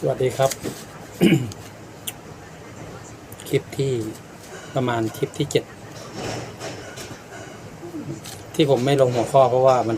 สวัสดีครับ คลิปที่ประมาณคลิปที่เจ็ดที่ผมไม่ลงหัวข้อเพราะว่ามัน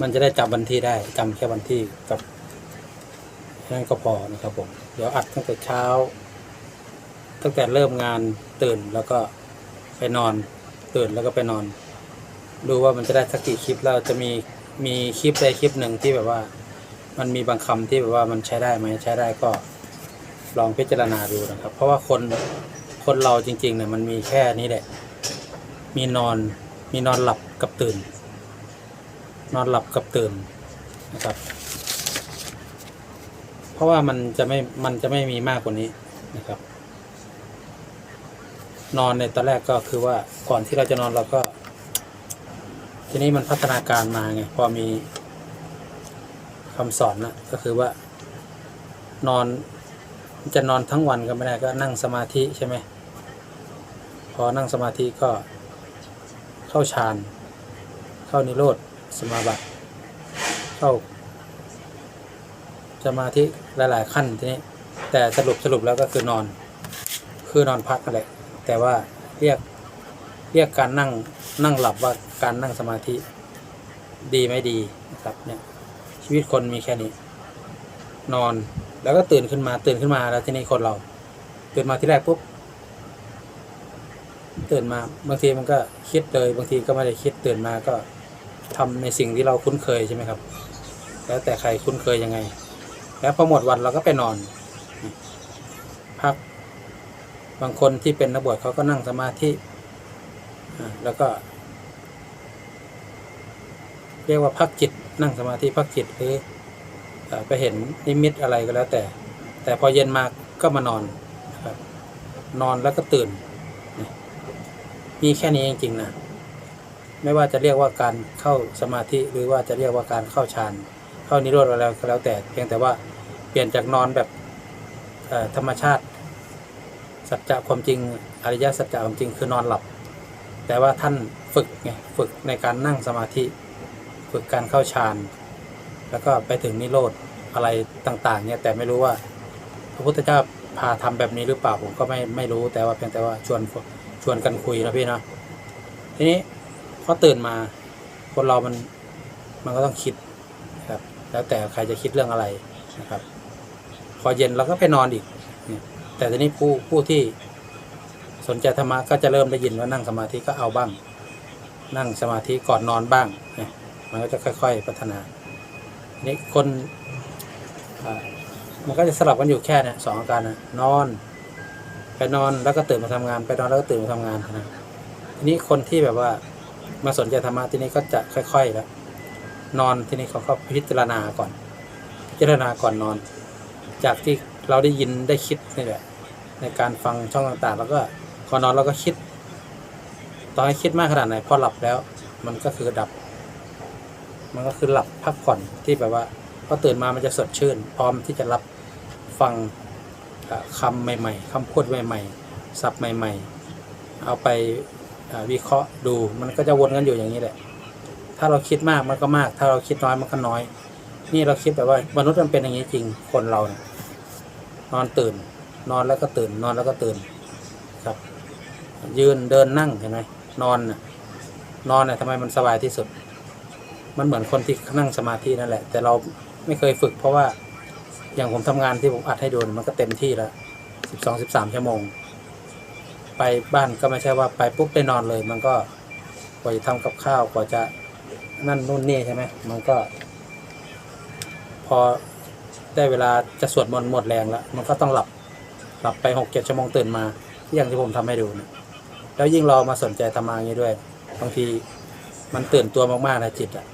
มันจะได้จำวันที่ได้จำแค่วันที่กับนั่นก็พอนะครับผม เดี๋ยวอัดตั้งแต่เช้า ตั้งแต่เริ่มงานตื่นแล้วก็ไปนอน ตื่นแล้วก็ไปนอน ดูว่ามันจะได้สักกี่คลิปแล้วจะมีมีคลิปใดคลิปหนึ่งที่แบบว่า มันมีบางคำที่แบบว่ามันใช้ได้ไหมใช้ได้ก็ลองพิจารณาดูนะครับ เพราะว่าคนคนเราจริงๆเนี่ยมันมีแค่นี้แหละ มีนอนมีนอนหลับกับตื่น นอนหลับกับตื่นนะครับ เพราะว่ามันจะไม่มันจะไม่มีมากกว่านี้นะครับ นอนในตอนแรกก็คือว่าก่อนที่เราจะนอนเราก็ ทีนี้มันพัฒนาการมาไงพอมี คำสอนนะก็คือว่านอนจะนอนทั้งวันก็ไม่ได้ก็นั่งสมาธิใช่ไหมพอนั่งสมาธิก็เข้าฌาน เข้านิโรธสมาบัติ เข้าสมาธิหลาย ๆ ขั้นทีนี้แต่สรุปสรุปแล้วก็คือนอน คือนอนพักนั่นแหละแต่ว่าเรียกเรียกการนั่งนั่งหลับว่าการนั่งสมาธิดีไม่ดีนะครับเนี่ย ชีวิตคนมีแค่นี้ นอนแล้วก็ตื่นขึ้นมาตื่นขึ้นมาแล้วทีนี้คนเรา ตื่นมาที่แรกปุ๊บตื่นมาบางทีมันก็คิดเลยบางทีก็ไม่ได้คิดตื่นมาก็ทำในสิ่งที่เราคุ้นเคยใช่ไหมครับ แล้วแต่ใครคุ้นเคยยังไง แล้วพอหมดวันเราก็ไปนอน พัก บางคนที่เป็นนักบวชเขาก็นั่งสมาธิแล้วก็ เรียกว่าพักจิต นั่งสมาธิพักจิตหรือไปเห็นนิมิตอะไรก็แล้วแต่ แต่พอเย็นมาก็มานอนนะครับนอนแล้วก็ตื่น มีแค่นี้จริงๆนะไม่ว่าจะเรียกว่าการเข้าสมาธิหรือว่าจะเรียกว่าการเข้าฌานเข้านิโรธอะไรก็แล้วแต่ เพียงแต่ว่าเปลี่ยนจากนอนแบบธรรมชาติ สัจจะความจริงอริยสัจจะความจริงคือนอนหลับ แต่ว่าท่านฝึกไงฝึกในการนั่งสมาธิ ฝึกการเข้าฌานแล้วก็ไปถึงนิโรธอะไรต่างๆเนี่ยแต่ไม่รู้ว่า พระพุทธเจ้าพาทำแบบนี้หรือเปล่าผมก็ไม่ไม่รู้แต่ว่าเพียงแต่ว่าชวนชวนกันคุยนะพี่เนาะทีนี้พอตื่นมาคนเรามันมันก็ต้องคิดนะครับแล้วแต่ใครจะคิดเรื่องอะไรนะครับ พอเย็นเราก็ไปนอนอีกเนี่ยแต่ทีนี้ผู้ผู้ที่สนใจธรรมะก็จะเริ่มได้ยินว่านั่งสมาธิก็เอาบ้าง นั่งสมาธิก่อนนอนบ้างเนี่ย มันก็จะค่อย ๆ พัฒนานี้คนมันก็จะสลับกันอยู่แค่นี่ยสองอาการนะนอน ไปนอนแล้วก็ตื่นมาทำงาน ไปนอนแล้วก็ตื่นมาทำงานนะทีนี้คนที่แบบว่ามาสนใจธรรมะทีนี้ก็จะค่อย ๆ แล้ว นอนทีนี้เขาก็พิจารณาก่อน พิจารณาก่อนนอน จากที่เราได้ยินได้คิดนี่แหละในการฟังช่องต่างๆ แล้วก็ก่อนนอนเราก็คิดตอนให้คิดมากขนาดไหนพอหลับแล้ว มันก็คือดับ มันก็คือหลับพักผ่อนที่แบบว่าพอตื่นมามันจะสดชื่น พร้อมที่จะรับฟังเอ่อคำใหม่ ๆคำพูดใหม่ๆศัพท์ใหม่ ๆ เอาไปวิเคราะห์ดูมันก็จะวนกันอยู่อย่างนี้แหละ ถ้าเราคิดมากมันก็มาก ถ้าเราคิดน้อยมันก็น้อย นี่เราคิดแบบว่ามนุษย์มันเป็นอย่างนี้จริงคนเราเนี่ยนอนตื่น นอนแล้วก็ตื่น นอนแล้วก็ตื่นครับ ยืนเดินนั่งเห็นไหมนอนน่ะนอนเนี่ยทำไมมันสบายที่สุด มันเหมือนคนที่นั่งสมาธินั่นแหละ แต่เราไม่เคยฝึก เพราะว่าอย่างผมทำงานที่ผมอัดให้ดูมันก็เต็มที่แล้วสิบสองสิบสามชั่วโมง ไปบ้านก็ไม่ใช่ว่าไปปุ๊บไปนอนเลย มันก็กว่าจะทำกับข้าวกว่าจะนั่นนู่นนี่ใช่ไหมมันก็ พอได้เวลาจะสวดมนต์หมดแรงแล้ว มันก็ต้องหลับหลับไปหกเจ็ดชั่วโมงตื่นมาอย่างที่ผมทำให้ดูนี่ยแล้วยิ่งเรามาสนใจธรรมาอย่างนี้ด้วย บางทีมันตื่นตัวมากๆนะจิตอะ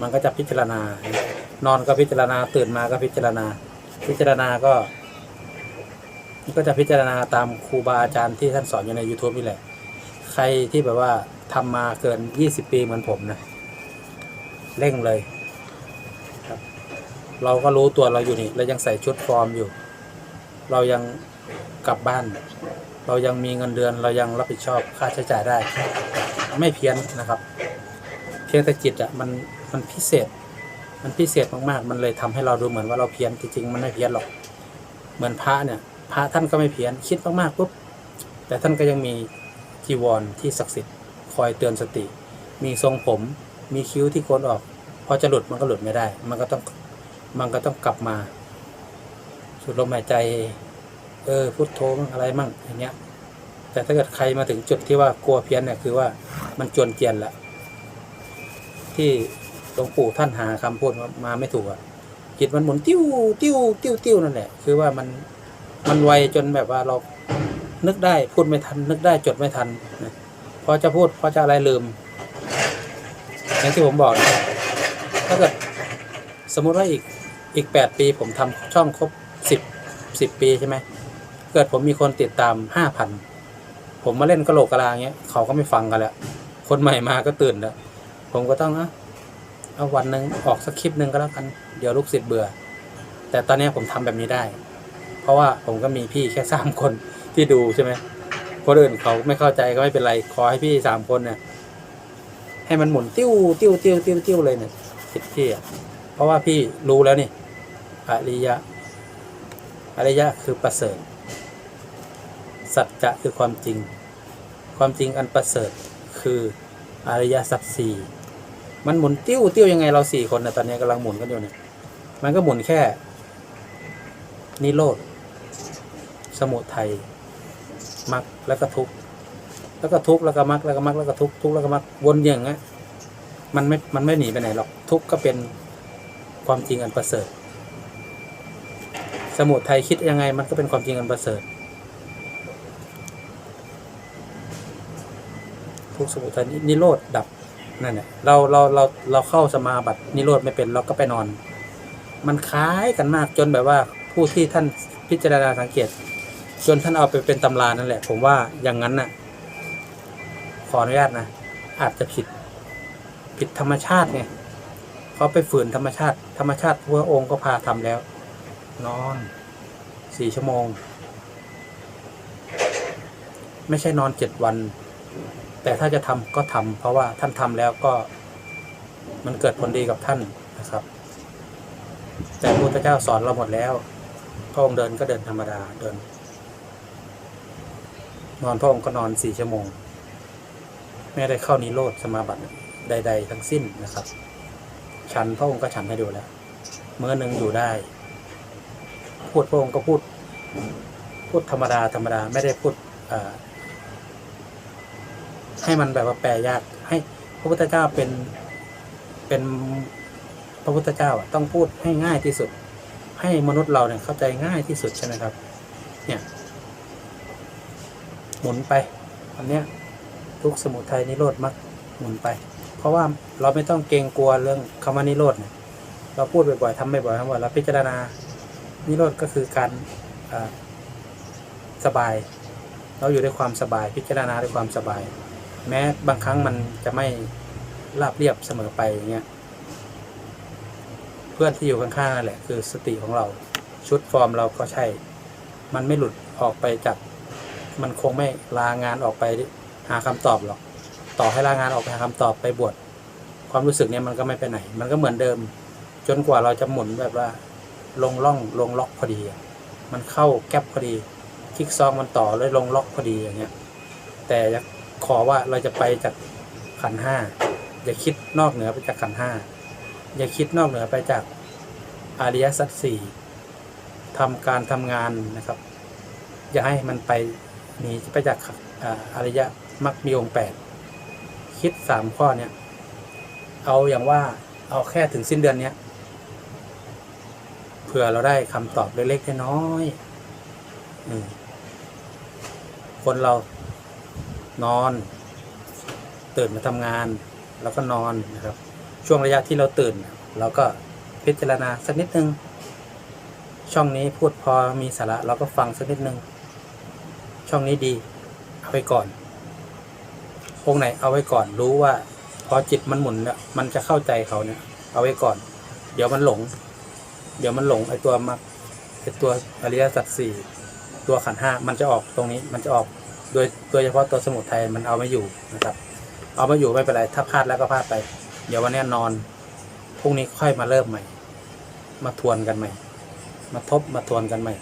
มันก็จะพิจารณา นอนก็พิจารณาตื่นมาก็พิจารณา พิจารณาก็ ก็จะพิจารณาตามครูบาอาจารย์ที่ท่านสอนอยู่ใน YouTube นี่แหละ ใครที่แบบว่าทำมาเกิน 20 ปีเหมือนผมนะเร่งเลยครับ เราก็รู้ตัวเราอยู่นี่เรายังใส่ชุดฟอร์มอยู่ เรายังกลับบ้าน เรายังมีเงินเดือน เรายังรับผิดชอบค่าใช้จ่ายได้ ไม่เพี้ยนนะครับ เพียงแต่จิตอะมัน มันพิเศษ มันพิเศษมากๆ มันเลยทำให้เราดูเหมือนว่าเราเพี้ยนจริงๆมันไม่เพี้ยนหรอก เหมือนพระเนี่ย พระท่านก็ไม่เพี้ยนคิดมากๆปุ๊บแต่ท่านก็ยังมีจีวรที่ศักดิ์สิทธิ์คอยเตือนสติ มีทรงผมมีคิ้วที่โกนออกพอจะหลุดมันก็หลุดไม่ได้ มันก็ต้องมันก็ต้องกลับมาสูดลมหายใจ เออพุทโธมั่งอะไรมั่งอย่างเงี้ย แต่ถ้าเกิดใครมาถึงจุดที่ว่ากลัวเพี้ยนเนี่ยคือว่ามันจวนเจียนละที่ หลวงปู่ท่านหาคำพูดมาไม่ถูกอะจิตมันหมุนติ้วติ้วติ้วติ้วนั่นแหละ คือว่ามันมันไวจนแบบว่าเรานึกได้พูดไม่ทัน นึกได้จดไม่ทันนะพอจะพูดพอจะอะไรลืม อย่างที่ผมบอกนะถ้าเกิดสมมุติว่าอีกอีกแปดปีผมทำช่องครบสิบสิบปีใช่ไหมเกิดผมมีคนติดตามห้าพันผมมาเล่นกระโหลกกระลาเงี้ยเขาก็ไม่ฟังกันแล้วคนใหม่มาก็ตื่นแล้วผมก็ต้องเอา เอาวันหนึ่งออกสักคลิปหนึ่งก็แล้วกัน เดี๋ยวลูกศิษย์เบื่อ แต่ตอนนี้ผมทำแบบนี้ได้ เพราะว่าผมก็มีพี่แค่สามคนที่ดูใช่ไหมคนอื่นเขาไม่เข้าใจก็ไม่เป็นไร ขอให้พี่สามคนเนี่ยให้มันหมุนติ้วติ้วติ้วติ้วติ้วเลยเนี่ยคิดพี่อะเพราะว่าพี่รู้แล้วนี่อริยะอริยะคือประเสริฐสัจจะคือความจริง ความจริงอันประเสริฐคืออริยสัจสี่ มันหมุนติ้วติ้วยังไงเราสี่คนนะตอนนี้กำลังหมุนกันอยู่เนี่ย มันก็หมุนแค่ นิโรธ สมุทัยมรรคแล้วก็ทุก แล้วก็ทุกแล้วก็มรรคแล้วก็มรรคแล้วก็ทุกทุกแล้วก็มรรควนอย่างเงี้ยมันไม่ มันไม่หนีไปไหนหรอก ทุกก็เป็นความจริงอันประเสริฐ สมุทัยคิดยังไง มันก็เป็นความจริงอันประเสริฐ ทุกสมุทัยนิโรธดับ นั่นแหละเราเราเราเราเข้าสมาบัตินิโรธไม่เป็นเราก็ไปนอน มันคล้ายกันมากจนแบบว่าผู้ที่ท่านพิจารณาสังเกต จนท่านเอาไปเป็นตำรานั่นแหละ ผมว่าอย่างนั้นน่ะ ขออนุญาตนะอาจจะผิดผิดธรรมชาติไงเขาไปฝืนธรรมชาติ ธรรมชาติพระองค์ก็พาทำแล้ว นอนสี่ชั่วโมง ไม่ใช่นอนเจ็ดวัน แต่ถ้าจะทำก็ทำเพราะว่าท่านทำแล้วก็มันเกิดผลดีกับท่านนะครับ แต่พระพุทธเจ้าสอนเราหมดแล้วพระองค์เดินก็เดินธรรมดาเดิน นอนพระองค์ก็นอนสี่ชั่วโมงไม่ได้เข้านิโรธสมาบัติใด ๆ ทั้งสิ้นนะครับ ฉันพระองค์ก็ฉันให้ดูแล้วเมื่อหนึ่งอยู่ได้ พูดพระองค์ก็พูด พูดธรรมดาธรรมดาไม่ได้พูดอ่า ให้มันแบบว่าแปลยาก ให้พระพุทธเจ้าเป็นเป็นพระพุทธเจ้าต้องพูดให้ง่ายที่สุด ให้มนุษย์เราเนี่ยเข้าใจง่ายที่สุดใช่ไหมครับ เนี่ย หมุนไปอันเนี้ยทุกสมุทัยนิโรธมรรคหมุนไป เพราะว่าเราไม่ต้องเกรงกลัวเรื่องคำว่านิโรธเนี่ยเราพูดบ่อยๆทำบ่อยๆทั้งวันเราพิจารณานิโรธก็คือการสบาย เราอยู่ด้วยความสบาย พิจารณาด้วยความสบาย แม้บางครั้งมันจะไม่ราบเรียบเสมอไปอย่างเงี้ยเพื่อนที่อยู่ข้างๆนั่นแหละคือสติของเรา ชุดฟอร์มเราก็ใช่ มันไม่หลุดออกไปจาก มันคงไม่ลางานออกไปหาคำตอบหรอก ต่อให้ลางานออกไปหาคำตอบไปบวชความรู้สึกเนี้ยมันก็ไม่ไปไหน มันก็เหมือนเดิม จนกว่าเราจะหมุนแบบว่า ลงล่องลงล็อกพอดี มันเข้าแก๊ปพอดี คลิกซองมันต่อเลยลงล็อกพอดีอย่างเงี้ย แต่ ขอว่าเราจะไปจากขันห้าอย่าคิดนอกเหนือไปจากขันห้าอย่าคิดนอกเหนือไปจากอริยสัจสี่ทำการทำงานนะครับ อย่าให้มันไปหนีไปจากอาริยมรรคมีองค์แปดคิดสามข้อเนี้ยเอาอย่างว่าเอาแค่ถึงสิ้นเดือนเนี้ยเผื่อเราได้คำตอบเล็กๆน้อยๆอืมคนเรา นอน ตื่นมาทำงาน แล้วก็นอนนะครับ ช่วงระยะที่เราตื่น เราก็พิจารณาสักนิดนึง ช่องนี้พูดพอมีสาระเราก็ฟังสักนิดนึง ช่องนี้ดี เอาไว้ก่อน องค์ไหนเอาไว้ก่อนรู้ว่า พอจิตมันหมุนเนี่ยมันจะเข้าใจเขาเนี่ย เอาไว้ก่อน เดี๋ยวมันหลง เดี๋ยวมันหลงไอตัวมรรคไอตัวอริยสัจสี่ตัวขันห้ามันจะออกตรงนี้มันจะออก โดยโดยเฉพาะตัวสมุทัยมันเอาไม่อยู่นะครับ เอาไม่อยู่ไม่เป็นไร ถ้าพลาดแล้วก็พลาดไป เดี๋ยววันนี้นอนพรุ่งนี้ค่อยมาเริ่มใหม่ มาทวนกันใหม่ มาทบมาทวนกันใหม่